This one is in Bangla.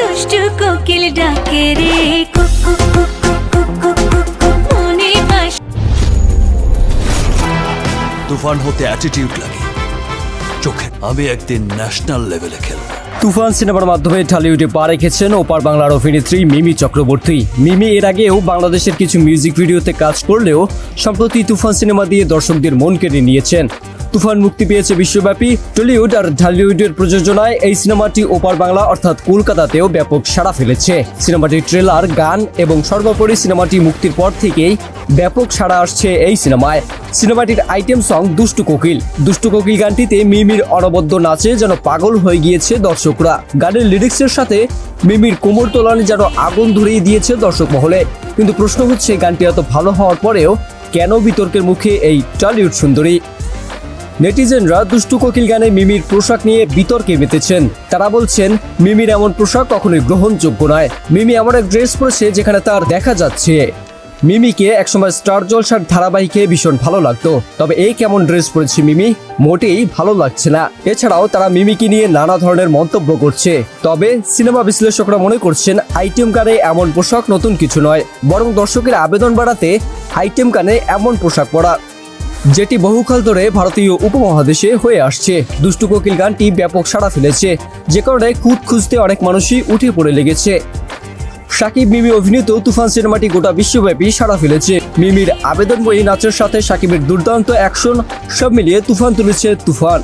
দুষ্টু কোকিল ডাকে রে। কুকু কুকু কুকু কুকু মনে বাস তুফান হতে অ্যাটিটিউড লাগে। চোখে আমি একদিন ন্যাশনাল লেভেলে খেলব। তুফান সিনেমার মাধ্যমে ঢালিউডে পা রেখেছেন ওপার বাংলার অভিনেত্রী মিমি চক্রবর্তী। মিমি এর আগেও বাংলাদেশের কিছু মিউজিক ভিডিওতে কাজ করলেও সম্প্রতি তুফান সিনেমা দিয়ে দর্শকদের মন কেড়ে নিয়েছেন। তুফান মুক্তি পেয়েছে বিশ্বব্যাপী। টলিউড আর ঢালিউডের প্রযোজনায় এই সিনেমাটি ওপার বাংলা অর্থাৎ কলকাতাতেও ব্যাপক সাড়া ফেলেছে। সিনেমাটির ট্রেলার, গান এবং সর্বোপরি সিনেমাটি মুক্তির পর থেকেই ব্যাপক সাড়া আসছে এই সিনেমায়। সিনেমাটির আইটেম সং দুষ্টু কোকিল। দুষ্টু কোকিল গানটিতে মিমির অনবদ্য নাচে যেন পাগল হয়ে গিয়েছে দর্শকরা। গানের লিরিক্সের সাথে মিমির কোমর তোলানি যেন আগুন ধরিয়ে দিয়েছে দর্শক মহলে। কিন্তু প্রশ্ন হচ্ছে, গানটি এত ভালো হওয়ার পরেও কেন বিতর্কের মুখে এই টলিউড সুন্দরী? নেটিজেনরা দুষ্টু কোকিল গানে মিমির পোশাক নিয়ে বিতর্কে মেতেছেন। তারা বলছেন, মিমির এমন পোশাক কখনোই গ্রহণযোগ্য নয়। মিমি এমন এক ড্রেস পরেছে যেখানে তার দেখা যাচ্ছে। মিমিকে একসময় স্টার জলসার ধারাবাহিকে ভীষণ ভালো লাগতো। তবে এই কেমন ড্রেস পরেছে মিমি? মোটেই ভালো লাগছে না। এছাড়াও তারা মিমিকে নিয়ে নানা ধরনের মন্তব্য করছে। তবে সিনেমা বিশ্লেষকরা মনে করছেন, আইটেম গানে এমন পোশাক নতুন কিছু নয়। বরং দর্শকের আবেদন বাড়াতে আইটেম গানে এমন পোশাক পরা। যেটি বহুকাল ধরে ভারতীয় উপমহাদেশে হয়ে আসছে। দুষ্টু কোকিল গানটি ব্যাপক সাড়া ফেলেছে। যে কারণে খুঁত খুঁজতে অনেক মানুষই উঠে পড়ে লেগেছে। সাকিব মিমি অভিনীত তুফান সিনেমাটি গোটা বিশ্বব্যাপী সাড়া ফেলেছে। মিমির আবেদনময়ী নাচের সাথে সাকিবের দুর্দান্ত অ্যাকশন, সব মিলিয়ে তুফান তুলেছে তুফান।